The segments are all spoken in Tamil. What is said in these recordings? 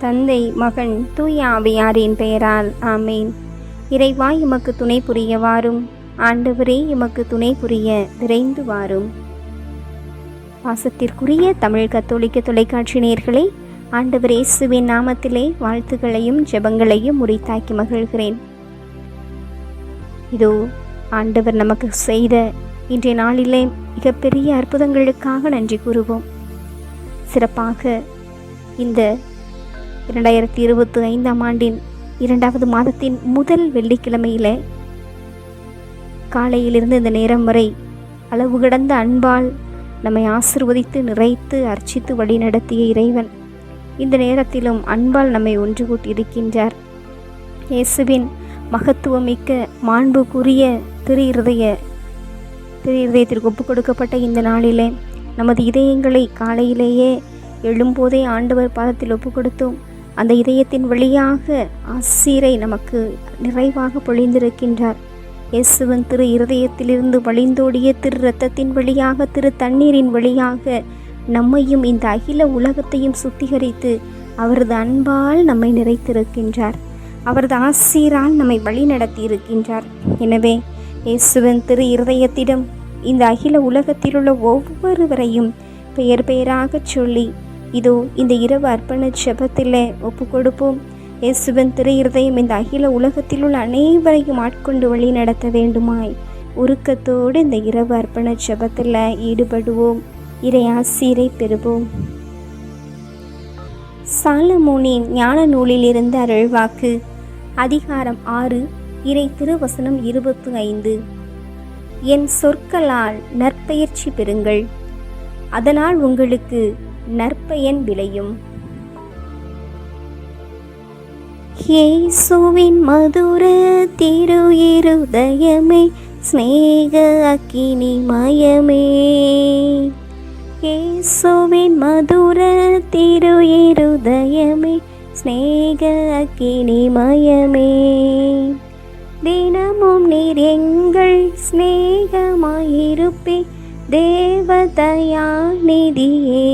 தந்தை மகன் தூய ஆவியாரின் பெயரால் ஆமேன். இறைவா எமக்கு துணை புரிய வாரும் ஆண்டவரே எமக்கு துணை புரிய விரைந்து வாரும் பாசத்திற்குரிய தமிழ் கத்தோலிக்க தொலைக்காட்சி நேயர்களே ஆண்டவர் இயேசுவின் நாமத்திலே வாழ்த்துக்களையும் ஜெபங்களையும் உரித்தாக்கி மகிழ்கிறேன். இதோ ஆண்டவர் நமக்கு செய்த இன்றைய நாளிலே மிகப்பெரிய அற்புதங்களுக்காக நன்றி கூறுவோம். சிறப்பாக இந்த இரண்டாயிரத்தி இருபத்தி ஐந்தாம் ஆண்டின் இரண்டாவது மாதத்தின் முதல் வெள்ளிக்கிழமையில் காலையிலிருந்து இந்த நேரம் வரை அளவு கடந்த அன்பால் நம்மை ஆசிர்வதித்து நிறைத்து அர்ச்சித்து வழிநடத்திய இறைவன் இந்த நேரத்திலும் அன்பால் நம்மை ஒன்று கூட்டி இருக்கின்றார் இயேசுவின் மகத்துவமிக்க மாண்புக்குரிய திரு இருதய திரு இருதயத்திற்கு ஒப்புக் கொடுக்கப்பட்ட இந்த நாளிலே நமது இதயங்களை காலையிலேயே எழும்போதே ஆண்டவர் பாதத்தில் ஒப்புக் கொடுத்தோம் அந்த இதயத்தின் வழியாக ஆசீரை நமக்கு நிறைவாக பொழிந்திருக்கின்றார். இயேசுவின் திரு இருதயத்திலிருந்து வழிந்தோடிய திரு இரத்தத்தின் வழியாக திரு தண்ணீரின் வழியாக நம்மையும் இந்த அகில உலகத்தையும் சுத்திகரித்து அவரது அன்பால் நம்மை நிறைத்திருக்கின்றார். அவரது ஆசீரால் நம்மை வழிநடத்தி இருக்கின்றார் எனவே இயேசுவின் திரு இருதயத்திடம் இந்த அகில உலகத்திலுள்ள ஒவ்வொருவரையும் பெயர் பெயராகச் சொல்லி இதோ இந்த இரவு அர்ப்பண ஜெபத்தில் ஒப்பு கொடுப்போம் இயேசுவின் திரு இருதயம் இந்த அகில உலகத்தில் உள்ள அனைவரையும் ஆட்கொண்டு வழி நடத்த வேண்டுமாய். உருக்கத்தோடு இந்த இரவு அர்ப்பண ஜெபத்தில் ஈடுபடுவோம். இறை ஆசீரை பெறுவோம். சாலமோனின் ஞான நூலிலிருந்து அருள்வாக்கு. அதிகாரம் ஆறு இறை திருவசனம் இருபத்து ஐந்து என் சொற்களால் நற்பெயர்ச்சி பெறுங்கள். அதனால் உங்களுக்கு நற்பயன் விளையும். இயேசுவின் மதுர திரு இருதயமே ஸ்நேக அக்கினி மயமே. இயேசுவின் மதுர திரு இருதயமே ஸ்நேக அக்கினி மயமே. தினமும் நீர் எங்கள் ஸ்நேகமாயிருப்பேன் தேவதயா நிதியே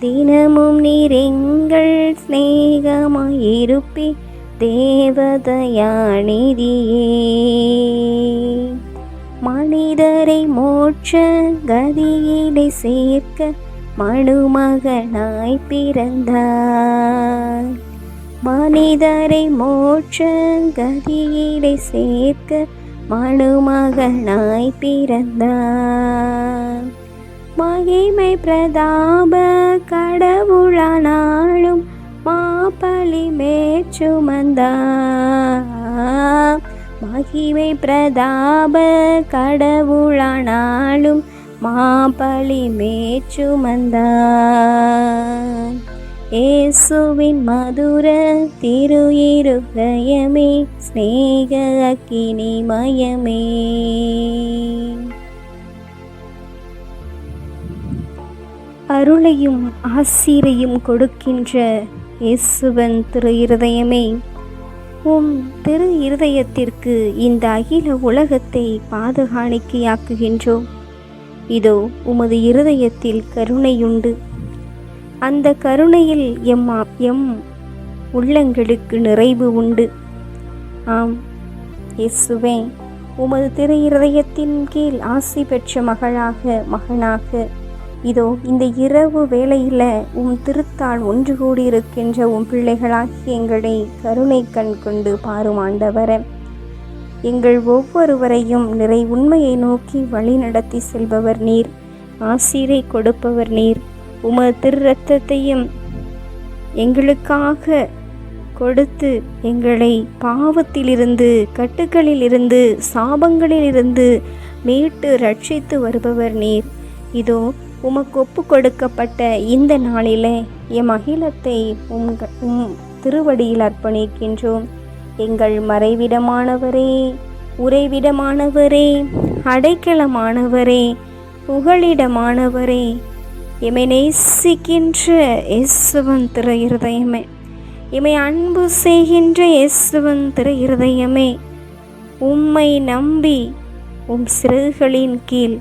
தினமும் நீரெங்கள் ஸ்நேகமாயிருப்பே சிநேகமாயிருப்பே தேவதயா நிதியே மனிதரை மோட்ச கதியிலே சேர்க்க மனுமகனாய் பிறந்தார். மனிதரை மோட்ச கதியிலே சேர்க்க மனுமகனாய் பிறந்தார். மகிமை பிரதாப கடவுளானாலும் மாப்பழி மேச்சுமந்தார் மகிமை பிரதாப கடவுளானாலும் மாப்பழி மேச்சுமந்தார் ஏசுவின் மதுர திரு இருதயமே ஸ்நேக அக்கினி மயமே. அருளையும் ஆசீரையும் கொடுக்கின்ற இயேசுவன் திரு இருதயமே உம் திரு இருதயத்திற்கு இந்த அகில உலகத்தை பாதுகாணிக்கையாக்குகின்றோம். இதோ உமது இருதயத்தில் கருணையுண்டு. அந்த கருணையில் எம் எம் உள்ளங்களுக்கு நிறைவு உண்டு. ஆம் இயேசுவே உமது திரு இருதயத்தின் கீழ் ஆசி பெற்ற மகளாக மகனாக இதோ இந்த இரவு வேளையில் உம் திருத்தாள் ஒன்று கூடியிருக்கின்ற உம் பிள்ளைகளாகி எங்களை கருணை கண் கொண்டு பாரும் எங்கள் ஒவ்வொருவரையும் நிறை உண்மையை நோக்கி வழி நடத்தி செல்பவர் நீர் ஆசீரை கொடுப்பவர் நீர் உமது திரு ரத்தத்தையும் எங்களுக்காக கொடுத்து எங்களை பாவத்திலிருந்து கட்டுக்களிலிருந்து சாபங்களிலிருந்து மீட்டு ரட்சித்து வருபவர் நீர். இதோ உமக்கு ஒப்பு கொடுக்கப்பட்ட இந்த நாளிலே எம் அகிலத்தை உம் உம் திருவடியில் அர்ப்பணிக்கின்றோம். எங்கள் மறைவிடமானவரே உறைவிடமானவரே அடைக்கலமானவரே புகழிடமானவரே எமை நேசிக்கின்ற இயேசுவன் திரு இருதயமே. எமை அன்பு செய்கின்ற இயேசுவன் திரு இருதயமே. உம்மை நம்பி உம் சிறுகளின் கீழ்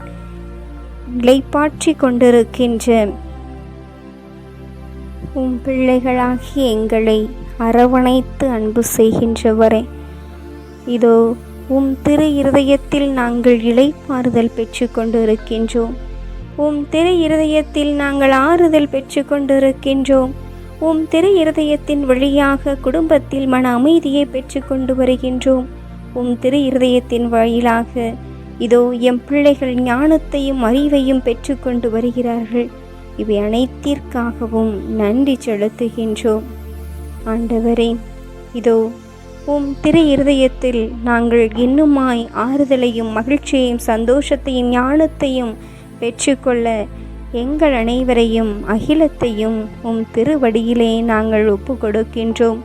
நிலைப்பாற்றி கொண்டிருக்கின்ற உம் பிள்ளைகளாகி எங்களை அரவணைத்து அன்பு செய்கின்றவரே. இதோ உம் திரு இருதயத்தில் நாங்கள் இலைப்பாறுதல் பெற்று கொண்டிருக்கின்றோம் உம் திரு இருதயத்தில் நாங்கள் ஆறுதல் பெற்று கொண்டிருக்கின்றோம். உம் திரு இருதயத்தின் வழியாக குடும்பத்தில் மன அமைதியை பெற்று கொண்டு வருகின்றோம். உம் திரு இருதயத்தின் வழியிலாக இதோ எம் பிள்ளைகள் ஞானத்தையும் அறிவையும் பெற்றுக்கொண்டு வருகிறார்கள். இவை அனைத்திற்காகவும் நன்றி செலுத்துகின்றோம். ஆண்டவரே இதோ உம் திரு இருதயத்தில் நாங்கள் இன்னுமாய் ஆறுதலையும் மகிழ்ச்சியையும் சந்தோஷத்தையும் ஞானத்தையும் பெற்றுக்கொள்ள எங்கள் அனைவரையும் அகிலத்தையும் உம் திருவடியிலே நாங்கள் ஒப்பு கொடுக்கின்றோம்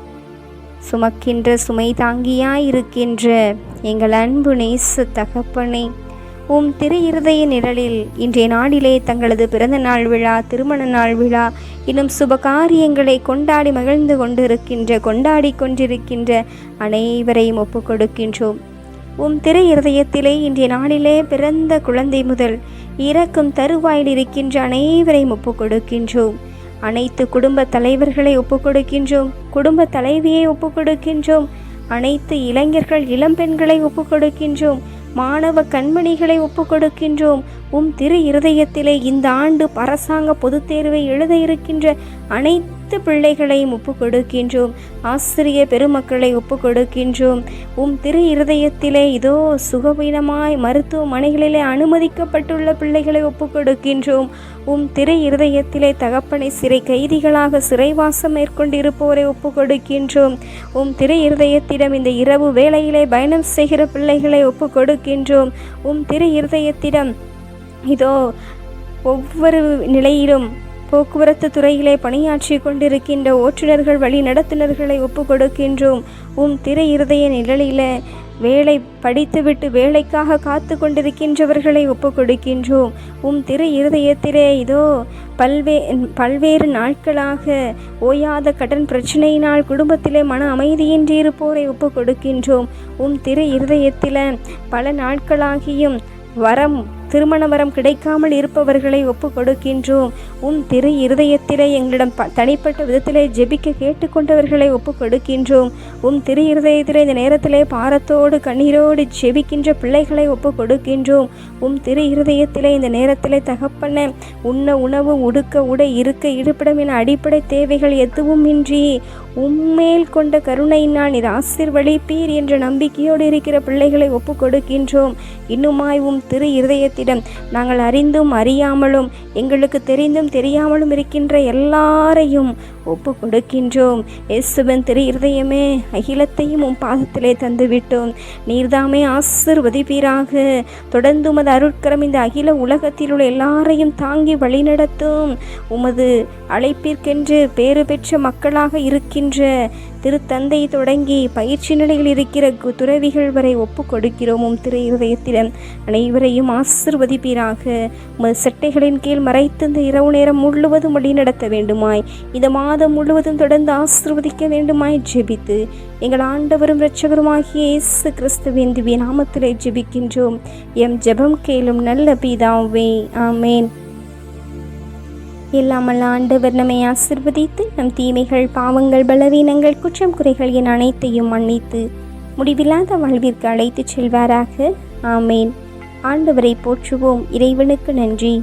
சுமக்கின்ற சுமை தாங்கியாயிருக்கின்ற எங்கள் அன்பு நேச தகப்பனே உம் திரு இருதய நிழலில் இன்றைய நாளிலே தங்களது பிறந்த நாள் விழா திருமண நாள் விழா இன்னும் சுப காரியங்களை கொண்டாடி மகிழ்ந்து கொண்டிருக்கின்ற கொண்டாடி கொண்டிருக்கின்ற அனைவரையும் ஒப்புக் கொடுக்கின்றோம் உம் திரு இருதயத்திலே இன்றைய நாளிலே பிறந்த குழந்தை முதல் இறக்கும் தருவாயில் இருக்கின்ற அனைவரையும் ஒப்புக் கொடுக்கின்றோம் அனைத்து குடும்ப தலைவர்களை ஒப்புக் கொடுக்கின்றோம் குடும்ப தலைவியை ஒப்புக் கொடுக்கின்றோம் அனைத்து இளைஞர்கள் இளம்பெண்களை ஒப்புக் கொடுக்கின்றோம் மாணவ கண்மணிகளை ஒப்புக் கொடுக்கின்றோம் உம் திரு இருதயத்திலே இந்த ஆண்டு அரசாங்க பொதுத் தேர்வை எழுத இருக்கின்ற அனைத்து பிள்ளைகளையும் ஒப்புக் கொடுக்கின்றோம். ஆசிரிய பெருமக்களை ஒப்புக் கொடுக்கின்றோம். உம் திரு இருதயத்திலே இதோ சுகவீனமாய் மருத்துவமனைகளிலே அனுமதிக்கப்பட்டுள்ள பிள்ளைகளை ஒப்புக் கொடுக்கின்றோம். உம் திரு இருதயத்திலே தகப்பனை சிறை கைதிகளாக சிறைவாசம் மேற்கொண்டிருப்போரை ஒப்பு கொடுக்கின்றோம். உம் திரு இருதயத்திடம் இந்த இரவு வேளையிலே பயணம் செய்கிற பிள்ளைகளை ஒப்புக் கொடுக்கின்றோம். உம் திரு இருதயத்திடம் இதோ ஒவ்வொரு நிலையிலும் போக்குவரத்து துறையிலே பணியாற்றி கொண்டிருக்கின்ற ஓட்டுநர்கள் வழி நடத்துனர்களை ஒப்பு கொடுக்கின்றோம். உம் திரை இருதய நிழலில வேலை படித்துவிட்டு வேலைக்காக காத்து கொண்டிருக்கின்றவர்களை ஒப்பு கொடுக்கின்றோம். உம் திரு இருதயத்திலே இதோ பல்வே பல்வேறு நாட்களாக ஓயாத கடன் பிரச்சனையினால் குடும்பத்திலே மன அமைதியின்றி இருப்போரை ஒப்பு கொடுக்கின்றோம். உம் திரு இருதயத்தில பல நாட்களாகியும் வரம் திருமண வரம் கிடைக்காமல் இருப்பவர்களை ஒப்பு கொடுக்கின்றோம் உம் திரு இருதயத்திலே எங்களிடம் ப தனிப்பட்ட விதத்திலே ஜெபிக்க கேட்டுக்கொண்டவர்களை ஒப்பு கொடுக்கின்றோம் உம் திரு இருதயத்திலே இந்த நேரத்திலே பாரத்தோடு கண்ணீரோடு ஜெபிக்கின்ற பிள்ளைகளை ஒப்பு கொடுக்கின்றோம் உம் திரு இருதயத்திலே இந்த நேரத்திலே தகப்பன உண்ண உணவு உடுக்க உடை இருக்க இருப்பிடம் என அடிப்படை தேவைகள் எதுவும் இன்றி உம்மேல் கொண்ட கருணையினால் நீர் ஆசிர்வளிப்பீர் என்ற நம்பிக்கையோடு இருக்கிற பிள்ளைகளை ஒப்பு கொடுக்கின்றோம் இன்னுமாய் உம் திரு இருதயத்திடம் நாங்கள் அறிந்தும் அறியாமலும் எங்களுக்கு தெரிந்தும் தெரியாமலும் இருக்கின்ற எல்லாரையும் ஒப்பு கொடுக்கின்றோம் இயேசுவின் திரு இருதயமே அகிலத்தையும் உம் பாதத்திலே தந்துவிட்டோம். நீர்தாமே ஆசிர்வதிப்பீராக. தொடர்ந்து உமது அருட்கரம் இந்த அகில உலகத்தில் உள்ள எல்லாரையும் தாங்கி வழிநடத்தும். உமது அழைப்பிற்கென்று பேறு பெற்ற மக்களாக இருக்கின்ற திருத்தந்தை தொடங்கி பயிற்சி நிலையில் இருக்கிற கு- துறவிகள் வரை ஒப்பு கொடுக்கிறோம் உம் திரு இருதயத்திடம் அனைவரையும் ஆசிர்வதிப்பீராக. உமது சட்டைகளின் கீழ் மறைத்து இந்த இரவு நேரம் முழுவதும் வழி நடத்த வேண்டுமாய். இந்த மாதம் முழுவதும் தொடர்ந்து ஆசிர்வதிக்க வேண்டுமாய் ஜெபித்து எங்கள் ஆண்டவரும் இரட்சகருமாகிய இயேசு கிறிஸ்துவின் திவ்ய நாமத்திலே ஜெபிக்கின்றோம். எம் ஜெபம் கேளும் நல்ல பிதாவே ஆமேன். இல்லாமல் ஆண்டவர் நம்மை ஆசிர்வதித்து நம் தீமைகள் பாவங்கள் பலவீனங்கள் குற்றம் குறைகள் என அனைத்தையும் மன்னித்து முடிவில்லாத வாழ்விற்கு அழைத்துச் செல்வாராக. ஆமேன். ஆண்டவரை போற்றுவோம். இறைவனுக்கு நன்றி.